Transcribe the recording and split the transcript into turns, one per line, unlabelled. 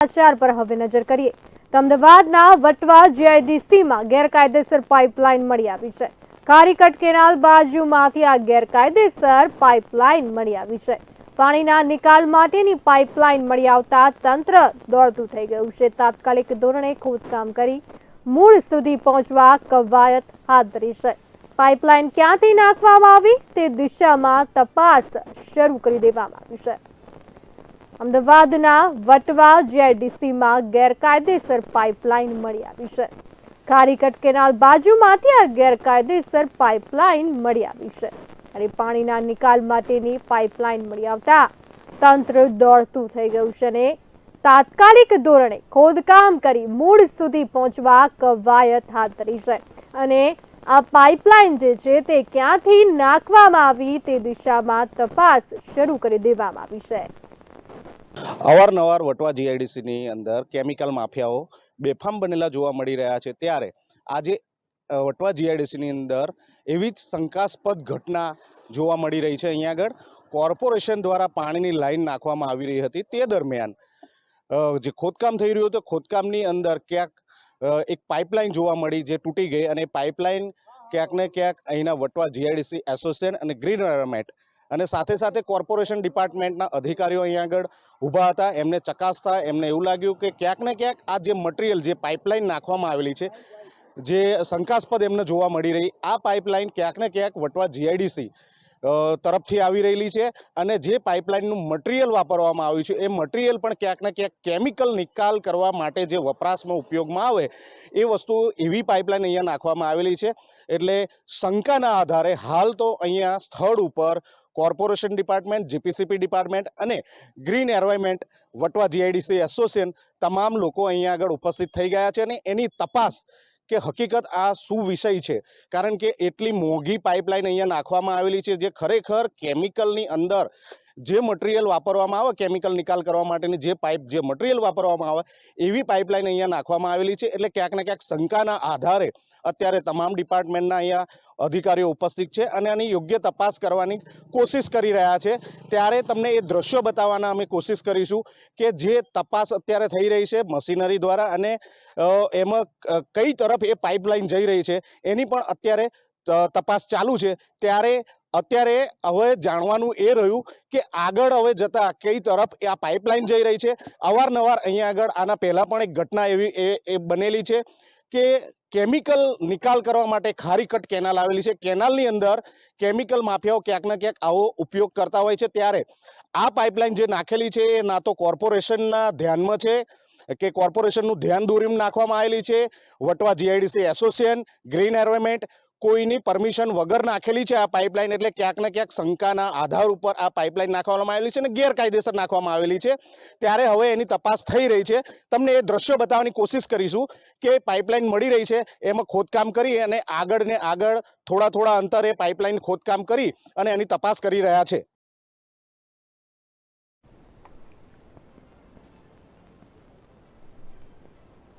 સમાચાર પર હવે નજર કરીએ. અમદાવાદના વટવા જીઆઈડીસીમાં ગેરકાયદેસર પાઇપલાઇન મળી આવી છે. કારીકટ કેનાલ બાજુમાંથી આ ગેરકાયદેસર પાઇપલાઇન મળી આવી છે. પાણીના નિકાલ માટેની પાઇપલાઇન મળી આવતા તંત્ર દોડતું થઈ ગયું છે. તાત્કાલિક ધોરણે ખોદકામ કરી મૂળ સુધી પહોંચવા કવાયત હાથ ધરી છે. પાઇપલાઇન ક્યાંથી નાખવામાં આવી તે દિશામાં તપાસ શરૂ કરી દેવામાં આવી છે. અમદાવાદના વટવા જીઆઈડીસીમાં ગેરકાયદેસર પાઇપલાઇન મળી આવી છે. કારીકટ કેનાલ બાજુમાંથી આ ગેરકાયદેસર પાઇપલાઇન મળી આવી છે અને પાણીના નિકાલ માટેની પાઇપલાઇન મળી આવતા તંત્ર દોડતું થઈ ગયું છે અને તાત્કાલિક ધોરણે ખોદકામ કરી મૂળ સુધી પહોંચવા કવાયત હાથ ધરી છે. અને આ પાઇપલાઇન જે છે તે ક્યાંથી નાખવામાં આવી તે દિશામાં તપાસ શરૂ કરી દેવામાં આવી છે.
અવારનવાર વટવા જીઆઈડીસીની અંદર કેમિકલ માફિયાઓ બેફામ બનેલા જોવા મળી રહ્યા છે. ત્યારે આજે વટવા જીઆઈડીસીની અંદર એવી જ શંકાસ્પદ ઘટના જોવા મળી રહી છે. અહીંયા આગળ કોર્પોરેશન દ્વારા પાણીની લાઈન નાખવામાં આવી રહી હતી. તે દરમિયાન જે ખોદકામ થઈ રહ્યું હતું, ખોદકામની અંદર ક્યાંક એક પાઇપલાઇન જોવા મળી જે તૂટી ગઈ અને પાઇપલાઇન ક્યાંક ને ક્યાંક અહીંના વટવા જીઆઈડીસી એસોસિએશન અને ગ્રીન એન્વાયરમેન્ટ અને સાથે સાથે કોર્પોરેશન ડિપાર્ટમેન્ટના અધિકારીઓ અહીંયા આગળ ઊભા હતા. એમને ચકાસતા એમને એવું લાગ્યું કે ક્યાંક ને ક્યાંક આ જે મટીરિયલ, જે પાઇપલાઇન નાખવામાં આવેલી છે, જે શંકાસ્પદ એમને જોવા મળી રહી. આ પાઇપલાઇન ક્યાંક ને ક્યાંક વટવા જીઆઈડીસી તરફથી આવી રહેલી છે અને જે પાઇપલાઇનનું મટીરિયલ વાપરવામાં આવ્યું છે, એ મટીરિયલ પણ ક્યાંક ને ક્યાંક કેમિકલ નિકાલ કરવા માટે જે વપરાશમાં ઉપયોગમાં આવે, એ વસ્તુ એવી પાઇપલાઇન અહીંયા નાખવામાં આવેલી છે. એટલે શંકાના આધારે હાલ તો અહીંયા સ્થળ ઉપર કોર્પોરેશન ડિપાર્ટમેન્ટ, જીપીસીપી ડિપાર્ટમેન્ટ અને green environment Vatva GIDC association તમામ લોકો અહીંયા આગળ ઉપસ્થિત થઈ ગયા છે અને એની તપાસ કે હકીકત આ શું વિષય છે? કારણ કે એટલી મોંઘી પાઇપલાઇન અહીંયા નાખવામાં આવેલી છે જે ખરેખર કેમિકલની અંદર જે મટીરિયલ વાપરવામાં આવે કેમિકલ નિકાલ કરવા માટેની જે પાઇપ જે મટીરિયલ વાપરવામાં આવે, એવી પાઇપલાઇન અહીંયા નાખવામાં આવેલી છે. એટલે ક્યાંક ને ક્યાંક શંકાના આધારે અત્યારે તમામ ડિપાર્ટમેન્ટના અહીંયા અધિકારીઓ ઉપસ્થિત છે અને આની યોગ્ય તપાસ કરવાની કોશિશ કરી રહ્યા છે. ત્યારે તમને એ દ્રશ્યો બતાવવાના અમે કોશિશ કરીશું કે જે તપાસ અત્યારે થઈ રહી છે મશીનરી દ્વારા અને એમાં કઈ તરફ એ પાઇપલાઇન જઈ રહી છે એની પણ અત્યારે તપાસ ચાલુ છે. ત્યારે અત્યારે હવે જાણવાનું એ રહ્યું કે આગળ હવે જતા કઈ તરફ આ પાઇપલાઇન જઈ રહી છે. અવારનવાર અહીંયા આગળ આના પહેલાં પણ એક ઘટના એવી એ બનેલી છે કે કેમિકલ નિકાલ કરવા માટે ખારીકટ કેનાલ આવેલી છે. કેનાલની અંદર કેમિકલ માફિયાઓ ક્યાંક ને ક્યાંક આવો ઉપયોગ કરતા હોય છે. ત્યારે આ પાઇપલાઇન જે નાખેલી છે એ ના તો કોર્પોરેશનના ધ્યાનમાં છે કે કોર્પોરેશનનું ધ્યાન દોરીમ નાખવામાં આવેલી છે. Vatva GIDC association, green environment કોઈની પરમિશન વગર નાખેલી છે આ પાઇપલાઇન એટલે ક્યાંક ને ક્યાંક શંકાના આધાર ઉપર આ પાઇપલાઇન નાખવામાં આવેલી છે અને ગેરકાયદેસર નાખવામાં આવેલી છે. ત્યારે હવે એની તપાસ થઈ રહી છે. તમને એ દ્રશ્યો બતાવવાની કોશિશ કરીશું કે પાઇપલાઇન મળી રહી છે, એમાં ખોદકામ કરી અને આગળ ને આગળ થોડા થોડા અંતરે પાઇપલાઇન ખોદકામ કરી અને એની તપાસ કરી રહ્યા છે.